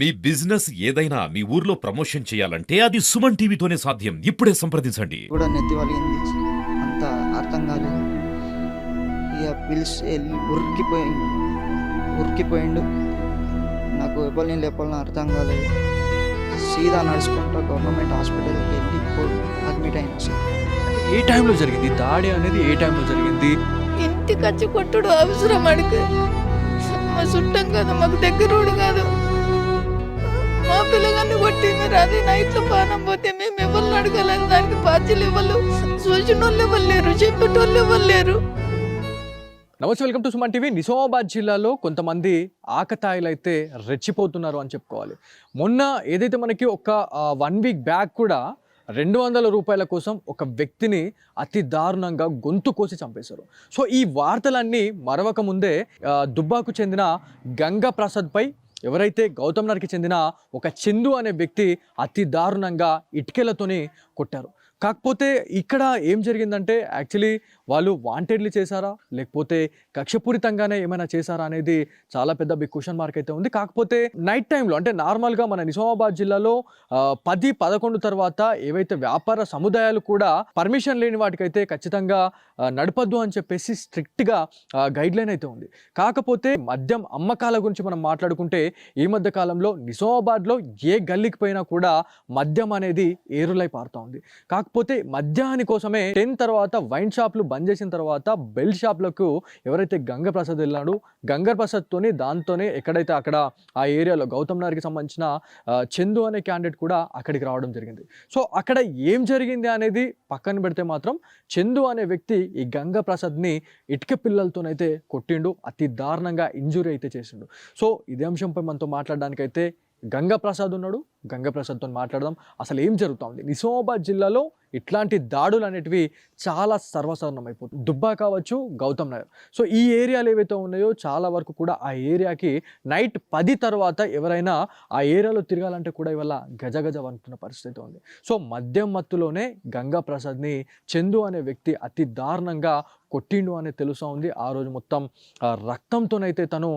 మీ business ఏదైనా మీ ఊర్లో promotion చేయాలంటే అది సుమన్ టీవీతోనే సాధ్యం. ఇప్పుడే సంప్రదించండి. కూడా నెత్తి వలిగింది అంత అర్థం కాలేదు. ఇక పిలిచి వెళ్ళి ఉరికిపోయిండు ఉరికిపోయిండు. నాకు ఎవరిని లేపాలని అర్థం కాలేదు. సీదా నడుచుకుంటూ గవర్నమెంట్ హాస్పిటల్కి వెళ్ళి అడ్మిట్ అయినా సార్. ఏ టైంలో జరిగింది? దాడి అనేది ఏ టైంలో జరిగింది? ఇంటికి వచ్చి కొట్టుడు అవసరం అడిగి మా చుట్టం కాదు మాకు దగ్గరోడు కాదు. మా పిల్లగాన్ని కొట్టింది అది నైట్లో పానం పోతే మేము ఎవరిని అడగలేదు. దానికి బాధ్యులు ఇవ్వలు చూసిన వాళ్ళు ఇవ్వలేరు లేరు చెప్పేటోళ్ళు ఇవ్వలేరు నమస్తే welcome to Suman TV. Nizamabad జిల్లాలో కొంతమంది ఆకతాయిలు అయితే రెచ్చిపోతున్నారు అని చెప్పుకోవాలి. మొన్న ఏదైతే మనకి ఒక వన్ వీక్ బ్యాక్ కూడా రెండు వందల రూపాయల కోసం ఒక వ్యక్తిని అతి దారుణంగా గొంతు కోసి చంపేశారు. సో ఈ వార్తలన్నీ మరవక ముందే దుబ్బాకు చెందిన గంగా ప్రసాద్పై ఎవరైతే గౌతమ్ నగర్కి చెందిన ఒక చందు అనే వ్యక్తి అతి దారుణంగా ఇటుకలతోనే కొట్టారు. కాకపోతే ఇక్కడ ఏం జరిగిందంటే యాక్చువల్లీ వాళ్ళు వాంటెడ్లీ చేశారా? లేకపోతే కక్షపూరితంగానే ఏమైనా చేశారా అనేది చాలా పెద్ద బిగ్ క్వశ్చన్ మార్క్ అయితే ఉంది. కాకపోతే నైట్ టైంలో అంటే నార్మల్గా మన నిజామాబాద్ జిల్లాలో పది పదకొండు తర్వాత ఏవైతే వ్యాపార సముదాయాలు కూడా పర్మిషన్ లేని వాటికైతే ఖచ్చితంగా నడపద్దు అని చెప్పేసి స్ట్రిక్ట్గా గైడ్ లైన్ అయితే ఉంది. కాకపోతే మద్యం అమ్మకాల గురించి మనం మాట్లాడుకుంటే ఈ మధ్య కాలంలో నిజామాబాద్లో ఏ గల్లీకి పోయినా కూడా మద్యం అనేది ఏరులై పారుతూ ఉంది. కాకపోతే మద్యాని కోసమే టెన్ తర్వాత వైన్ షాప్లు బంద్ చేసిన తర్వాత బెల్ షాప్లకు ఎవరైతే గంగ ప్రసాద్ వెళ్ళాడు గంగ ప్రసాద్తోని దాంతోనే ఎక్కడైతే అక్కడ ఆ ఏరియాలో గౌతమ్ నగర్కి సంబంధించిన చందు అనే క్యాండిడేట్ కూడా అక్కడికి రావడం జరిగింది. సో అక్కడ ఏం జరిగింది అనేది పక్కన పెడితే మాత్రం చందు అనే వ్యక్తి ఈ గంగ ప్రసాద్ని ఇటుక పిల్లలతోనైతే కొట్టిండు అతి దారుణంగా ఇంజురీ అయితే చేసిండు. సో ఇదే అంశంపై మనతో మాట్లాడడానికైతే గంగా ప్రసాద్ ఉన్నాడు. గంగా ప్రసాద్తో మాట్లాడదాం. అసలు ఏం జరుగుతుంది నిజామాబాద్ జిల్లాలో ఇట్లాంటి దాడులు అనేటివి చాలా సర్వసాధారణమైపోతుంది దుబ్బా కావచ్చు గౌతమ్ నగర్. సో ఈ ఏరియాలు ఏవైతే ఉన్నాయో చాలా వరకు కూడా ఆ ఏరియాకి నైట్ పది తర్వాత ఎవరైనా ఆ ఏరియాలో తిరగాలంటే కూడా ఇవాళ గజగజ అంటున్న పరిస్థితి ఉంది. సో మద్యం మత్తులోనే గంగా ప్రసాద్ని చందు అనే వ్యక్తి అతి దారుణంగా కొట్టిండు అనేది తెలుసా ఉంది. ఆ రోజు మొత్తం ఆ, రక్తంతోనైతే తను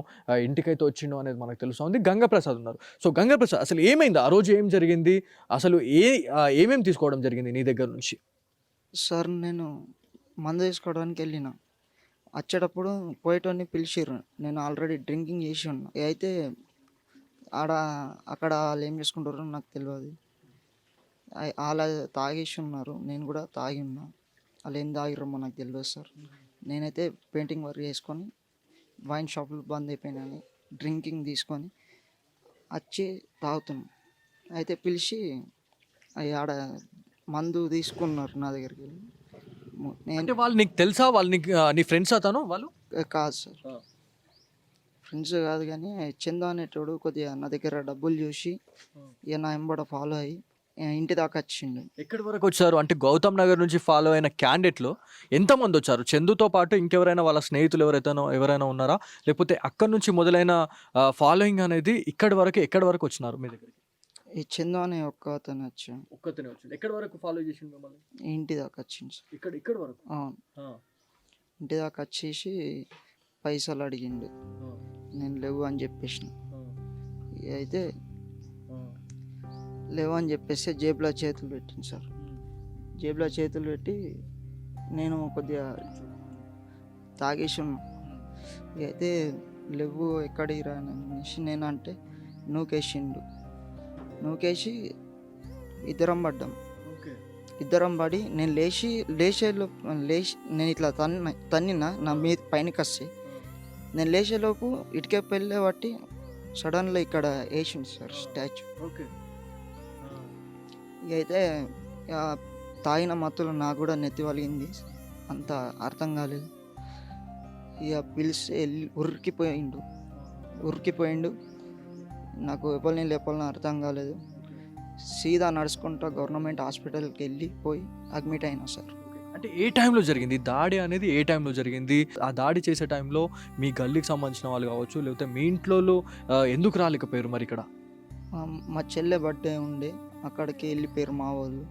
ఇంటికైతే వచ్చిండు అనేది మనకు తెలుసా ఉంది. గంగప్రసాద్ ఉన్నారు. సో గంగప్రసాద్ అసలు ఏమైంది? ఆ రోజు ఏం జరిగింది? అసలు ఏ ఏమేమి తీసుకోవడం జరిగింది నీ దగ్గర? నుంచి. సార్ నేను మందు తీసుకోవడానికి వెళ్ళిన. వచ్చేటప్పుడు పోయేటోని పిలిచిర్రు. నేను ఆల్రెడీ డ్రింకింగ్ చేసి ఉన్నా. అయితే ఆడ అక్కడ వాళ్ళు ఏం చేసుకుంటారో నాకు తెలియదు అయ్- వాళ్ళు తాగేసి ఉన్నారు. నేను కూడా తాగి ఉన్నా. వాళ్ళు ఏం తాగిరమో నాకు తెలియదు సార్. నేనైతే పెయింటింగ్ వర్క్ చేసుకొని వైన్ షాపులు బంద్ అయిపోయినాయి డ్రింకింగ్ తీసుకొని వచ్చి తాగుతున్నాం. అయితే పిలిచి ఆడ మందు తీసుకున్నారు నా దగ్గరికి వెళ్ళి. అంటే నేను వాళ్ళు నీకు తెలుసా? వాళ్ళు నీకు ఆ, నీ ఫ్రెండ్స్ అతను వాళ్ళు? కాదు సార్. ఫ్రెండ్స్ కాదు కానీ చందు అనేటోడు కొద్దిగా నా దగ్గర డబ్బులు చూసి ఇక నా ఎంబడ ఫాలో అయ్యి ఇంటి దాకా వచ్చిండు. ఎక్కడి వరకు వచ్చారు? అంటే గౌతమ్ నగర్ నుంచి ఫాలో అయిన క్యాండిడేట్లు ఎంతమంది వచ్చారు? చందుతో పాటు ఇంకెవరైనా వాళ్ళ స్నేహితులు ఎవరైతేనో ఎవరైనా ఉన్నారా? లేకపోతే అక్కడి నుంచి మొదలైన ఫాలోయింగ్ అనేది ఇక్కడి వరకు ఎక్కడి వరకు వచ్చినారు మీ దగ్గరికి? ఈ చందు అనే ఒక్క అతను వచ్చాడు. ఒక్కతనే వచ్చింది ఎక్కడి వరకు ఫాలో చేసిండు మిమ్మల్ని? ఇంటి దాకా వచ్చింది సార్. ఇక్కడ ఇక్కడ వరకు? అవును. ఇంటి దాకా వచ్చేసి పైసలు అడిగిండు. నేను లేవు అని చెప్పేసిన. ఇక అయితే లేవు అని చెప్పేసి జేబులో చేతులు పెట్టింది సార్. జేబులో చేతులు పెట్టి నేను కొద్దిగా తాగేసి ఉన్నా ఇక అయితే లేవు ఎక్కడికి రానేసి నేను అంటే నూకేసిండు. నూకేసి ఇద్దరం పడ్డాం. ఇద్దరం పడి నేను లేచి లేచేలోపు లేచి నేను ఇట్లా తన్న తన్నిన నా మీద పైనకి వస్తే నేను లేచేలోపు ఇటుకే పెళ్ళే బట్టి సడన్గా ఇక్కడ వేసిండు సార్ స్టాచ్యూ. ఓకే. ఇక అయితే తాగిన మత్తులో నాకు కూడా నెత్తి వలిగింది అంత అర్థం కాలేదు. ఇక పిలిచి వెళ్ళి ఉరికిపోయిండు. ఉరికిపోయిండు. నాకు ఎవరిని లేపాలని అర్థం కాలేదు. సీదా నడుచుకుంటూ గవర్నమెంట్ హాస్పిటల్కి వెళ్ళి పోయి అడ్మిట్ అయినా సార్. అంటే ఏ టైంలో జరిగింది? దాడి అనేది ఏ టైంలో జరిగింది? ఆ దాడి చేసే టైంలో మీ గల్లీకి సంబంధించిన వాళ్ళు కావచ్చు లేకపోతే మీ ఇంట్లో ఎందుకు రాలేకపోయారు మరి ఇక్కడ? మా చెల్లె బర్త్డే ఉండే అక్కడికి వెళ్ళిపోయారు మా వాళ్ళు.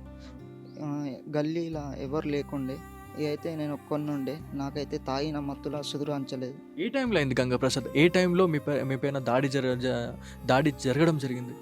గల్లీలో ఎవరు లేకుండే అయితే నేను ఒక్కొని ఉండే నాకైతే తాగిన మత్తులో సుదురు అంచలేదు. ఏ టైంలో అయింది గంగాప్రసాద్? ఏ టైంలో మీ పై మీ పైన దాడి జర జ- దాడి జరగడం జరిగింది?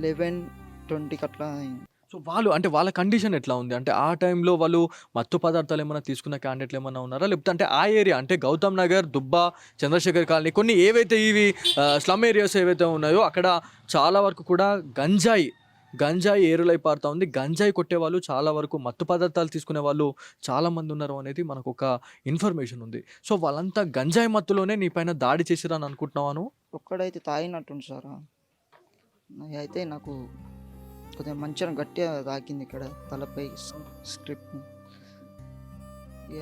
లెవెన్ ట్వంటీకి అట్లా అయింది. సో వాళ్ళు అంటే వాళ్ళ కండిషన్ ఎట్లా ఉంది? అంటే ఆ టైంలో వాళ్ళు మత్తు పదార్థాలు ఏమైనా తీసుకున్న క్యాండిడేట్లు ఏమైనా ఉన్నారా? లేకపోతే అంటే ఆ ఏరియా అంటే గౌతమ్ నగర్ దుబ్బా చంద్రశేఖర్ కాలనీ కొన్ని ఏవైతే ఇవి స్లమ్ ఏరియాస్ ఏవైతే ఉన్నాయో అక్కడ చాలా వరకు కూడా గంజాయి గంజాయి ఏరులై పారుతా ఉంది. గంజాయి కొట్టే వాళ్ళు చాలా వరకు మత్తు పదార్థాలు తీసుకునే వాళ్ళు చాలా మంది ఉన్నారు అనేది మనకు ఒక ఇన్ఫర్మేషన్ ఉంది. సో వాళ్ళంతా గంజాయి మత్తులోనే నీ పైన దాడి చేసిరని అనుకుంటున్నావాను ఒక్కడైతే తాగినట్టుండు సార్. అయితే నాకు కొద్దిగా మంచిగా గట్టిగా తాకింది ఇక్కడ తలపై స్క్రిప్ట్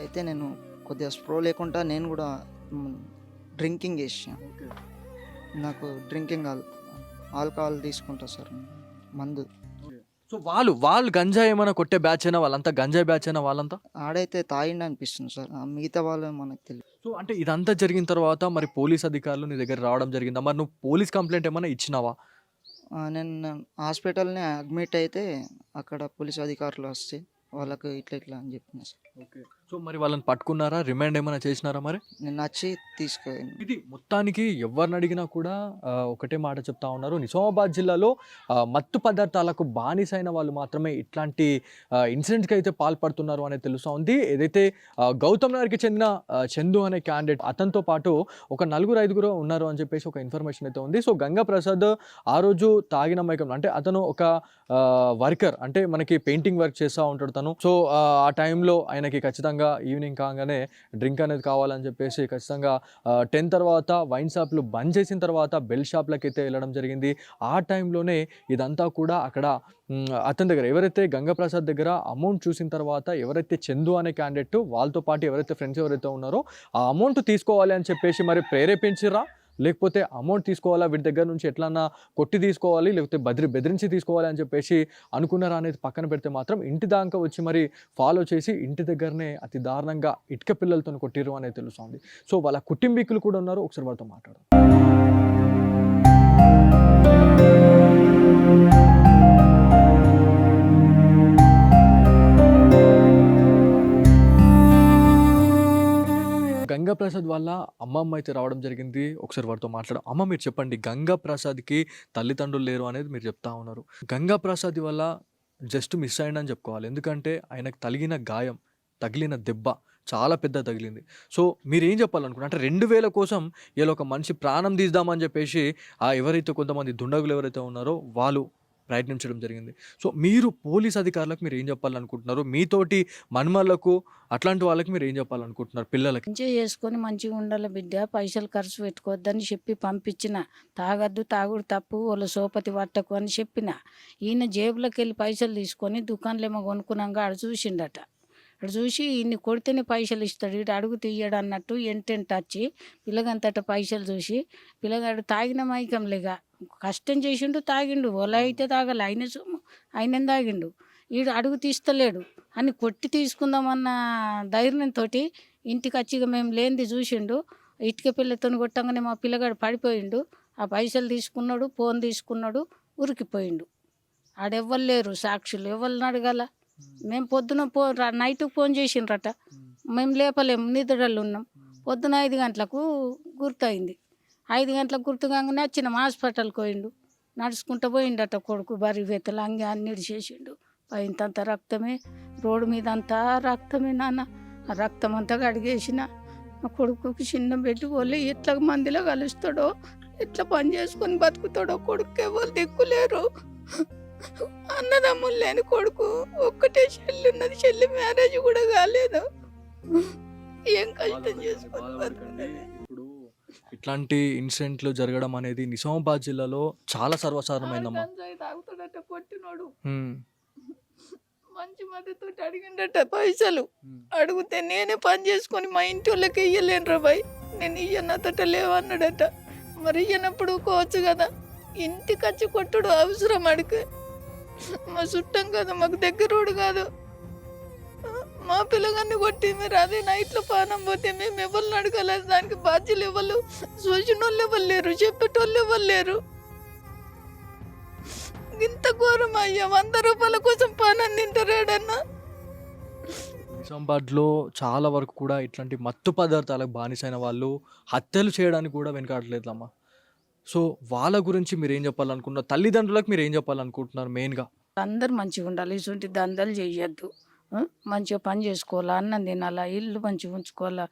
అయితే నేను కొద్దిగా స్ప్రో లేకుండా నేను కూడా డ్రింకింగ్ చేసాను నాకు డ్రింకింగ్ ఆల్కహాల్ తీసుకుంటా సార్ మందు. సో వాళ్ళు వాళ్ళు గంజాయి ఏమైనా కొట్టే బ్యాచ్ అయినా వాళ్ళంతా గంజాయి బ్యాచ్ అయినా వాళ్ళంతా? ఆడైతే తాగిండి అనిపిస్తుంది సార్. ఆ మిగతా వాళ్ళు మనకు తెలియదు సో అంటే ఇదంతా జరిగిన తర్వాత మరి పోలీస్ అధికారులు నీ దగ్గర రావడం జరిగిందా? మరి నువ్వు పోలీస్ కంప్లైంట్ ఏమైనా ఇచ్చినావా? ఆ, నేను హాస్పిటల్ని అడ్మిట్ అయితే అక్కడ పోలీస్ అధికారులు వస్తే వాళ్ళకు ఇట్లా ఇట్లా అని చెప్పిన సార్. ఓకే. సో మరి వాళ్ళని పట్టుకున్నారా? రిమాండ్ ఏమైనా చేసినారా మరి? నేను వచ్చి తీసుకెళ్ళి ఇది మొత్తానికి ఎవరిని అడిగినా కూడా ఆ, ఒకటే మాట చెప్తా ఉన్నారు. నిజామాబాద్ జిల్లాలో ఆ, మత్తు పదార్థాలకు బానిసైన వాళ్ళు మాత్రమే ఇట్లాంటి ఆ, ఇన్సిడెంట్స్కి అయితే పాల్పడుతున్నారు అనేది తెలుస్తూ ఉంది. ఏదైతే ఆ, గౌతమ్ నగర్కి చెందిన ఆ, చందు అనే క్యాండిడేట్ అతనితో పాటు ఒక నలుగురు ఐదుగురు ఉన్నారు అని చెప్పేసి ఒక ఇన్ఫర్మేషన్ అయితే ఉంది. సో గంగా ప్రసాద్ ఆ రోజు తాగిన మైకం అంటే అతను ఒక వర్కర్ అంటే మనకి పెయింటింగ్ వర్క్ చేస్తూ ఉంటాడు తను. సో ఆ, ఆ టైంలో ఆయనకి ఖచ్చితంగా ఈవినింగ్ కాగానే డ్రింక్ అనేది కావాలని చెప్పేసి ఖచ్చితంగా టెన్ తర్వాత వైన్ షాప్లు బంద్ చేసిన తర్వాత బెల్ షాప్లకు అయితే వెళ్ళడం జరిగింది. ఆ టైంలోనే ఇదంతా కూడా అక్కడ అతని దగ్గర ఎవరైతే గంగప్రసాద్ దగ్గర అమౌంట్ చూసిన తర్వాత ఎవరైతే చందు అనే క్యాండిడేట్ వాళ్ళతో పాటు ఎవరైతే ఫ్రెండ్స్ ఎవరైతే ఉన్నారో ఆ అమౌంట్ తీసుకోవాలి అని చెప్పేసి మరి ప్రేరేపించిరా లేకపోతే అమౌంట్ తీసుకోవాలా? వీటి దగ్గర నుంచి ఎట్లన్నా కొట్టి తీసుకోవాలి? లేకపోతే బెదిరి బెదిరించి తీసుకోవాలి అని చెప్పేసి అనుకున్నారా అనేది పక్కన పెడితే మాత్రం ఇంటి దాకా వచ్చి మరి ఫాలో చేసి ఇంటి దగ్గరనే అతి దారుణంగా ఇటుక పిల్లలతో కొట్టిరు అనేది తెలుస్తుంది. సో వాళ్ళ కుటుంబీకులు కూడా ఉన్నారు. ఒకసారి వాళ్ళతో మాట్లాడదాం. గంగా ప్రసాద్ అమ్మమ్మ అయితే రావడం జరిగింది. ఒకసారి వారితో మాట్లాడడం అమ్మ మీరు చెప్పండి గంగా ప్రసాద్కి తల్లిదండ్రులు లేరు అనేది మీరు చెప్తా ఉన్నారు. గంగా ప్రసాద్ వల్ల జస్ట్ మిస్ అయ్యిందని చెప్పుకోవాలి. ఎందుకంటే ఆయనకు తగిలిన గాయం తగిలిన దెబ్బ చాలా పెద్ద తగిలింది. సో మీరు ఏం చెప్పాలనుకుంటారు అంటే రెండు వేల కోసం ఇలా ఒక మనిషి ప్రాణం తీద్దామని చెప్పేసి ఆ ఎవరైతే కొంతమంది దుండగులు ఎవరైతే ఉన్నారో వాళ్ళు ప్రయత్నించడం జరిగింది. సో మీరు పోలీస్ అధికారులకు మీరు ఏం చెప్పాలనుకుంటున్నారు? మీతోటి మన్మలకు అట్లాంటి వాళ్ళకి మీరు ఏం చెప్పాలనుకుంటున్నారు? పిల్లలకి? ఎంజాయ్ చేసుకొని మంచిగా ఉండాలి బిడ్డ. పైసలు ఖర్చు పెట్టుకోవద్దని చెప్పి పంపించిన. తాగద్దు తాగుడు తప్పు వాళ్ళ సోపతి పట్టకు అని చెప్పిన. ఈయన జేబులోకి వెళ్ళి పైసలు తీసుకొని దుకాణంలో ఏమో కొనుక్కున్నాక ఆడు చూసిండట. ఆడు చూసి ఇన్ని కొడితేనే పైసలు ఇస్తాడు. ఇటు అడుగు తీయడు అన్నట్టు ఎంటెంట్ వచ్చి పిల్లగంతట పైసలు చూసి పిల్లగాడు తాగిన మైకంలేగా. కష్టం చేసిండు తాగిండు. ఒల అయితే తాగలే. ఆయన సొమ్ము ఆయన తాగిండు? ఈడు అడుగు తీస్తలేడు. అని కొట్టి తీసుకుందామన్న ధైర్యంతో ఇంటికి వచ్చి మేము లేనిది చూసిండు. ఇటుక పిల్లతో కొట్టంగానే మా పిల్లగాడు పడిపోయిండు. ఆ పైసలు తీసుకున్నాడు ఫోన్ తీసుకున్నాడు ఉరికిపోయిండు. ఆడెవ్వరు లేరు. సాక్షులు ఎవరిని అడగాల? మేము పొద్దున పో నైట్కి ఫోన్ చేసిండ్రట. మేము లేపలేము. నిద్రలు ఉన్నాం. పొద్దున ఐదు గంటలకు గుర్తయింది. ఐదు గంటలకు గుర్తుగానే కాగానే హాస్పిటల్కి పోయిండు. నడుచుకుంటూ పోయిండట కొడుకు బరి వెతలు అంగి అన్ని చేసిండు పైనంత రక్తమే రోడ్డు మీద అంతా రక్తమే నాన్న. ఆ రక్తం అంతా కడిగేసిన. నా కొడుకుకి చిన్న పెట్టి పోలే ఎట్లా మందిలో కలుస్తాడో ఎట్లా పని చేసుకొని బతుకుతాడో కొడుకు ఎవరు దిక్కులేరు. అన్నదమ్ములు లేని కొడుకు ఒక్కటే చెల్లి ఉన్నది చెల్లి మ్యారేజ్ కూడా కాలేదు. ఏం కష్టం చేసుకొని బతుకున్నది ఇట్లాంటి ఇన్సిడెంట్లు జరగడం అనేది నిజామాబాద్ జిల్లాలో చాలా సర్వసాధారణమైందమ్మా. తాగుతాడట కొట్టినోడు. మంచి మద్దతు అడిగిండట పైసలు. అడిగితే నేనే పని చేసుకొని మా ఇంటి వాళ్ళకి ఇయ్యలేనురా బాయ్. నేను ఇయ్యనతట లేవన్నాడట. మరి ఇయ్యనప్పుడు కోవచ్చు కదా. ఇంటికి వచ్చి కొట్టుడు అవసరం అడిగి మా చుట్టం కదా మాకు దగ్గరోడు కాదు. మా పిల్లగాన్ని కొట్టి మీరు అదే నైట్లో పానం పోతే మేము ఎవరిని అడగలేదు దానికి బాధ్యులు ఎవరు? చూసిన వాళ్ళు ఎవరు లేరు? చెప్పేటోళ్ళు ఎవరు లేరు? ఇంత ఘోరం అయ్యా. వంద రూపాయల కోసం పానం తింటారేడన్నా? నిజామాబాద్లో చాలా వరకు కూడా ఇట్లాంటి మత్తు పదార్థాలకు బానిసైన వాళ్ళు హత్యలు చేయడానికి కూడా వెనకాడలేదు అమ్మ సో వాళ్ళ గురించి మీరు ఏం చెప్పాలనుకుంటున్నారు? తల్లిదండ్రులకు మీరు ఏం చెప్పాలనుకుంటున్నారు మెయిన్గా అందరు మంచిగా ఉండాలి. ఇటువంటి దందలు చేయొద్దు? మంచిగా పని చేసుకోవాలా అన్నం తినాలా ఇల్లు మంచిగా ఉంచుకోవాలా?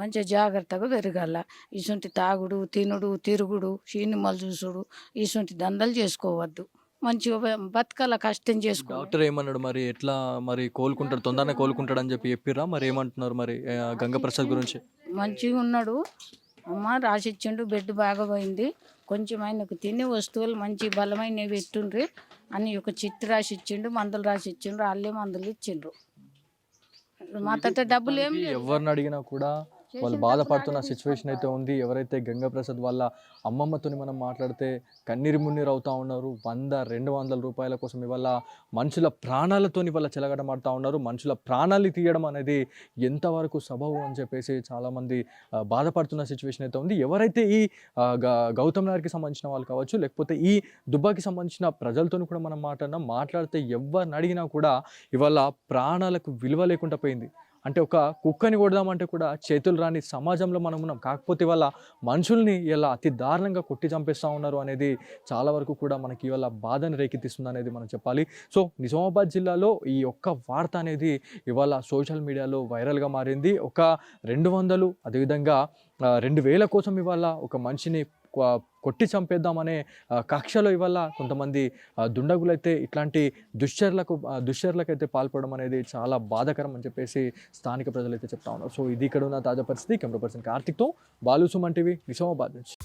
మంచిగా జాగ్రత్తగా పెరగాల. ఇటువంటి తాగుడు తినుడు తిరుగుడు సినిమాలు చూసుడు ఇటువంటి దందలు చేసుకోవద్దు. మంచిగా బతకాల కష్టం చేసుకో. డాక్టర్ ఏమన్నాడు మరి? ఎట్లా మరి కోలుకుంటాడు? తొందరనే కోలుకుంటాడు అని చెప్పి చెప్పిర్రా? మరి ఏమంటున్నారు మరి గంగప్రసాద్ గురించి? మంచిగా ఉన్నాడు. అమ్మ రాసిచ్చిండు బెడ్ బాగా పోయింది. కొంచెం ఆయనకు తినే వస్తువులు మంచి బలమైనవి పెట్టుండ్రి అని ఒక చిట్టు రాసి ఇచ్చిండు మందులు రాసి ఇచ్చిండ్రు వాళ్ళే మందులు ఇచ్చిండ్రు మా తట డబ్బులు ఏం లేదు. ఎవరిని అడిగినా కూడా వాళ్ళు బాధపడుతున్న సిచ్యువేషన్ అయితే ఉంది. ఎవరైతే గంగాప్రసాద్ వాళ్ళ అమ్మమ్మతోని మనం మాట్లాడితే కన్నీరు మున్నీరు అవుతా ఉన్నారు. వంద రెండు వందల రూపాయల కోసం ఇవాళ మనుషుల ప్రాణాలతోని వాళ్ళ చెలగడమాడుతూ ఉన్నారు. మనుషుల ప్రాణాలు తీయడం అనేది ఎంతవరకు సబబు అని చెప్పేసి చాలామంది బాధపడుతున్న సిచ్యువేషన్ అయితే ఉంది. ఎవరైతే ఈ గౌతమ్ నగర్కి సంబంధించిన వాళ్ళు కావచ్చు లేకపోతే ఈ దుబ్బాకి సంబంధించిన ప్రజలతో కూడా మనం మాట్లాడినా మాట్లాడితే ఎవరిని అడిగినా కూడా ఇవాళ ప్రాణాలకు విలువ లేకుండా పోయింది. అంటే ఒక కుక్కని కొడదామంటే కూడా చేతులు రాని సమాజంలో మనం ఉన్నాం. కాకపోతే వాళ్ళ మనుషుల్ని ఇలా అతి దారుణంగా కొట్టి చంపేస్తూ ఉన్నారు అనేది చాలా వరకు కూడా మనకి ఇవాళ బాధను రేకెత్తిస్తుంది అనేది మనం చెప్పాలి. సో నిజామాబాద్ జిల్లాలో ఈ ఒక్క వార్త అనేది ఇవాళ సోషల్ మీడియాలో వైరల్గా మారింది. ఒక రెండు వందలు అదేవిధంగా రెండు వేల కోసం ఇవాళ ఒక మనిషిని కొట్టి చంపేద్దామనే కక్షలో ఇవాళ కొంతమంది దుండగులైతే ఇట్లాంటి దుశ్చర్లకు దుశ్చర్లకైతే పాల్పడడం అనేది చాలా బాధాకరం అని చెప్పేసి స్థానిక ప్రజలైతే చెప్తా ఉన్నారు. సో ఇది ఇక్కడ ఉన్న తాజా పరిస్థితి. కెమెరా పర్సన్ కార్తిక్తో బాలు సుమన్ టీవీ నిజామాబాద్ నుంచి.